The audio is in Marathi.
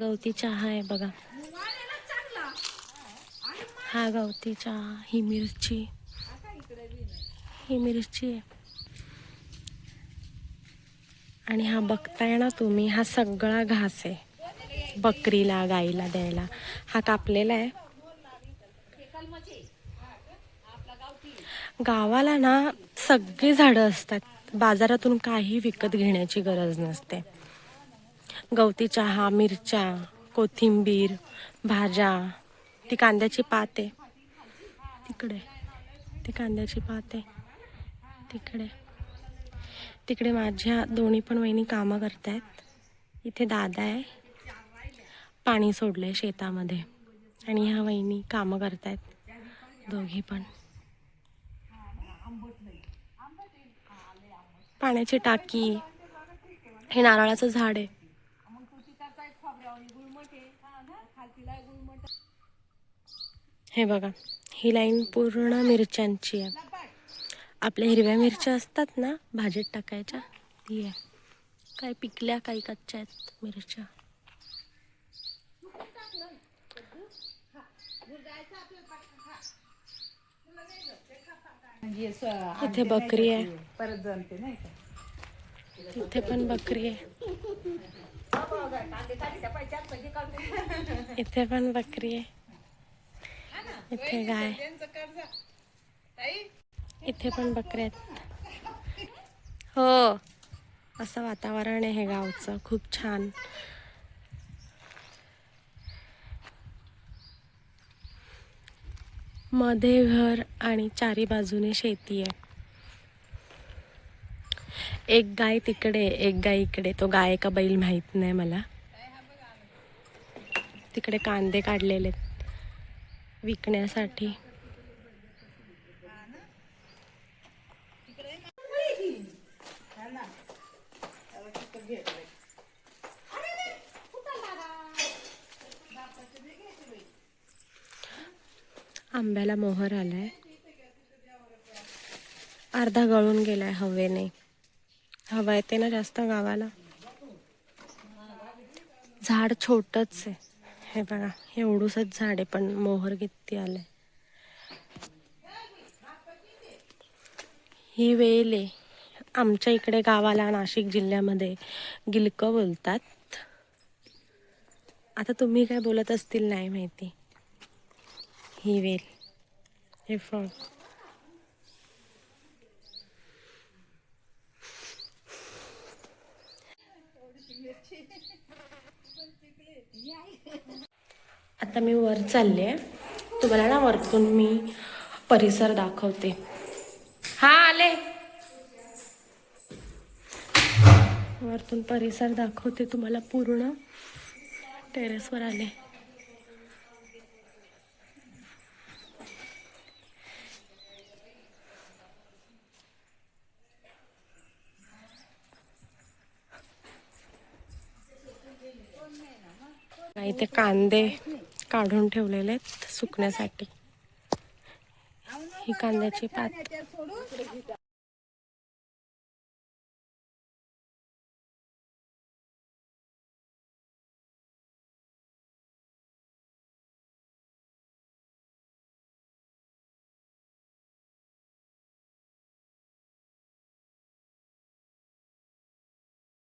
गवती चहा आहे बघा. हा गवती चहा ही मिरची. ही मिरची आहे. आणि हा बघताय ना तुम्ही हा सगळा घास आहे. बकरीला गाईला द्यायला. हा कापलेला आहे. गावाला ना सगळी झाडं असतात. बाजारातून काही विकत घेण्याची गरज नसते. गवती चहा मिरच्या कोथिंबीर भाज्या. ती कांद्याची पात आहे. तिकडे. ती कांद्याची पात आहे. तिकडे. तिकडे माझ्या दोन्ही पण वहिनी कामं करतायत. इथे दादा आहे. पाणी सोडलंय शेतामध्ये. आणि ह्या वहिनी कामं करतायत. दोघी पण. पाण्याची टाकी. हे नारळाचं झाड आहे. हे बघा ही लाईन पूर्ण मिरच्यांची आहे. आपल्या हिरव्या मिरच्या असतात ना भाजीत टाकायच्या ती आहे. काही पिकल्या काही कच्च्या आहेत मिरच्या? इथे बकरी आहे. परत नाही तिथे पण बकरी आहे. इथे पण बकरी आहे. इथे गाय. इथे पण बकऱ्या आहेत. हो. असं वातावरण आहे हे गावचं. खूप छान. मध्ये घर आणि चारी बाजूने शेती आहे. एक गाय तिकडे एक गाय इकडे. तो गाय का बैल माहीत नाही मला. तिकडे कांदे काढलेले आहेत विकण्यासाठी. आंब्याला मोहर आलाय. अर्धा गळून गेलाय हवेने. हवा येते ना जास्त गावाला. झाड छोटच आहे. हे बघा एवढूसच झाड आहे पण मोहर किती आलंय. ही वेल आहे. आमच्या इकडे गावाला नाशिक जिल्ह्यामध्ये गिलकं बोलतात. आता तुम्ही काय बोलत असतील नाही माहिती. ही वेल हे फळ आता मी वर चालले. तुम्हाला ना वरतून मी परिसर दाखवते. हा आले. वरतून परिसर दाखवते तुम्हाला पूर्ण. टेरेसवर आले. इथे कांदे काढून ठेवलेले आहेत सुकण्यासाठी. ही कांद्याची पात